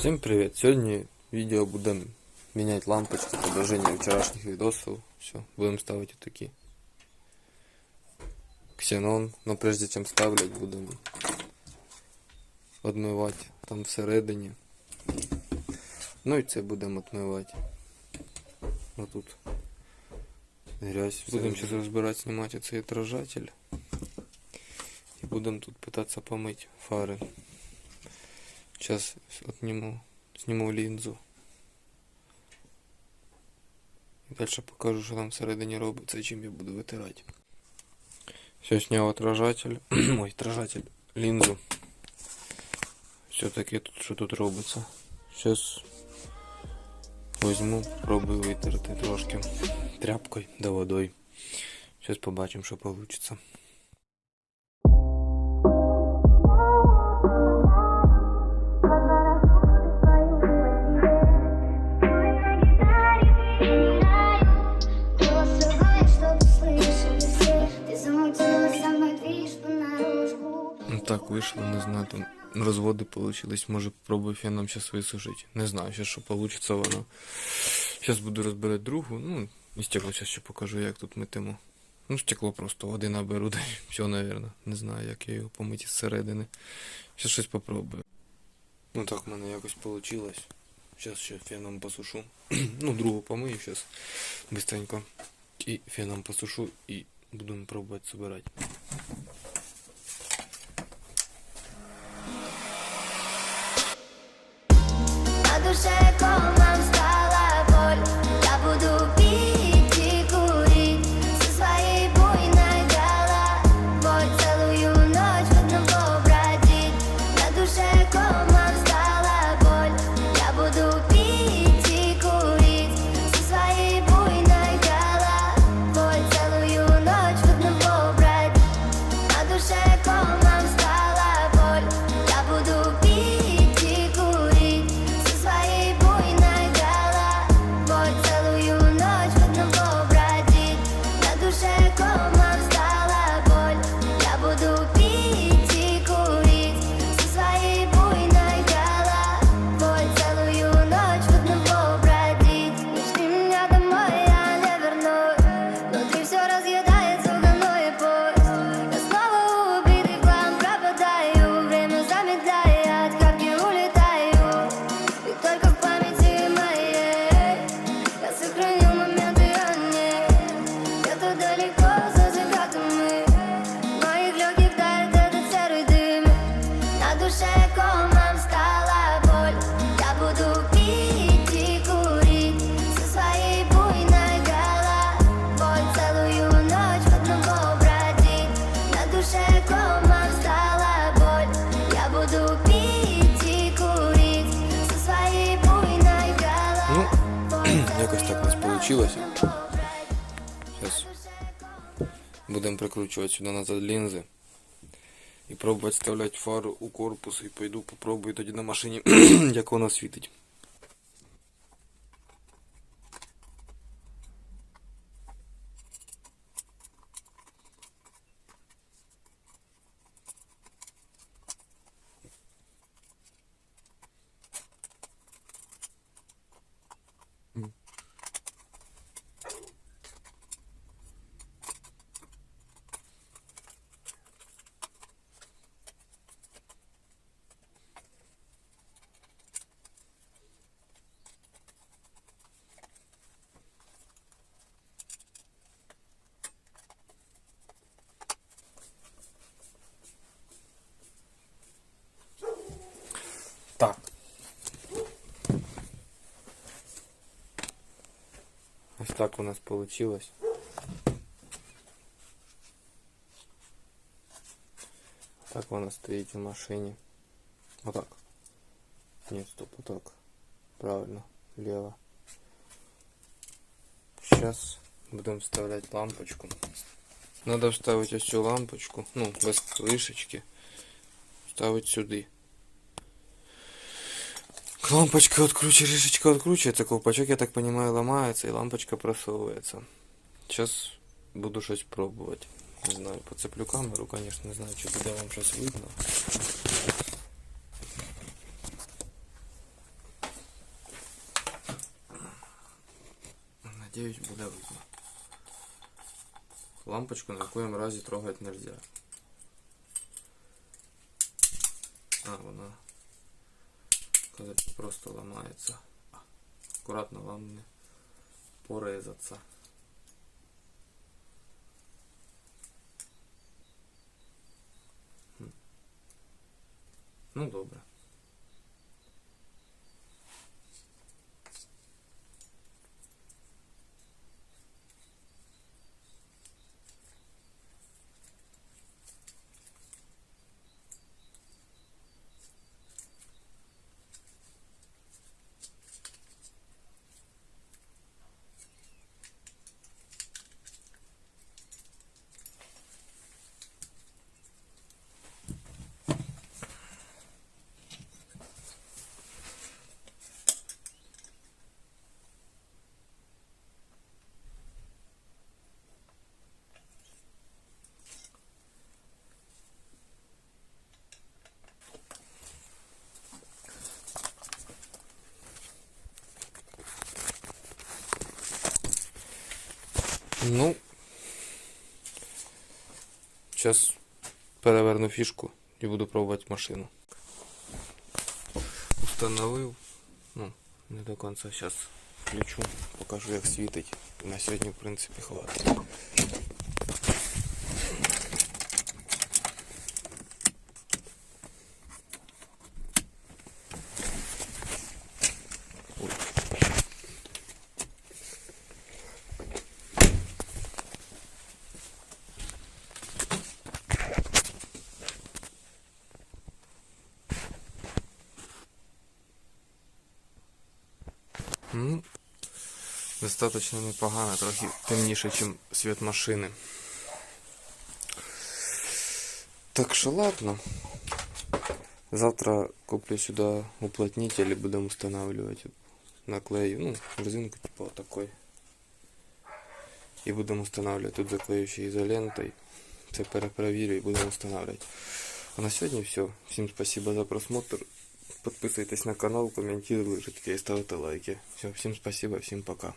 Всім привіт! Сьогодні відео будемо міняти лампочки, продовження вчорашніх відосів. Все, будемо ставити такі. Ксенон, но прежде чим ставлять, будемо відмивати там всередині. Ну і це будемо відмивати. Отут грязь. Будемо зараз розбирати, знімати цей отражатель. І будемо тут питатися помити фари. Сейчас отниму, сниму лінзу. І далі покажу, що там всередині робиться чим я буду витирати. Все, сняв отражатель. Ой, отражатель. Лінзу. Все-таки тут що тут робиться. Сейчас возьму, пробую витерти трошки тряпкою да водою. Сейчас побачимо, що получится. Так вийшло, не знаю, там розводи получились, може пробую феном зараз висушити. Не знаю, ще що получиться воно. Зараз буду розбирати другу, ну, і стекло зараз ще покажу, як тут митиму. Ну, стекло просто води наберу, все, напевно. Не знаю, як я його помити зсередини. Зараз щось попробую. Ну так в мене якось вийшло. Зараз ще феном посушу. ну, другу помию зараз быстренько. І феном посушу і будемо пробувати збирати. На душе так Сейчас будем прикручивать сюди назад линзы. І пробувати вставляти фару у корпус і пойду попробую тоді на машині, як вона світить. Ось так у нас получилось. Так вона стоїть у машині. Отак. Ні, стоп, отак. Правильно, лево. Сейчас будем вставлять лампочку. Надо вставить ось цю лампочку, ну, без крышечки. Ставить Лампочка откручу, решечка откручу. Это колпачок, я так понимаю, ломается, и лампочка просовывается. Сейчас буду что-то пробовать. Не знаю, поцеплю камеру, конечно, не знаю, что буде вам сейчас видно. Надеюсь, буде видно. Лампочку на коем разе трогать нельзя. А, вона. Просто ломается. Аккуратно не порезаться. Ну добре. Ну. Зараз переверну фішку і буду пробувати машину. Установив. Ну, не до кінця зараз включу, покажу як світить. На сьогодні, в принципі, хватить. Достаточно непогано, трохи темніше, ніж світ машини. Так що ладно. Завтра куплю сюди уплотнитель і будемо встановлювати. Наклею, ну, резинку типа вот такой. І будемо встановлювати тут заклеючою ізолентою. Це перепровірю і будемо встановлювати. А на сьогодні все. Всім спасибо за просмотр. Подписывайтесь на канал, комментируйте и ставьте лайки. Все, всем спасибо, всем пока.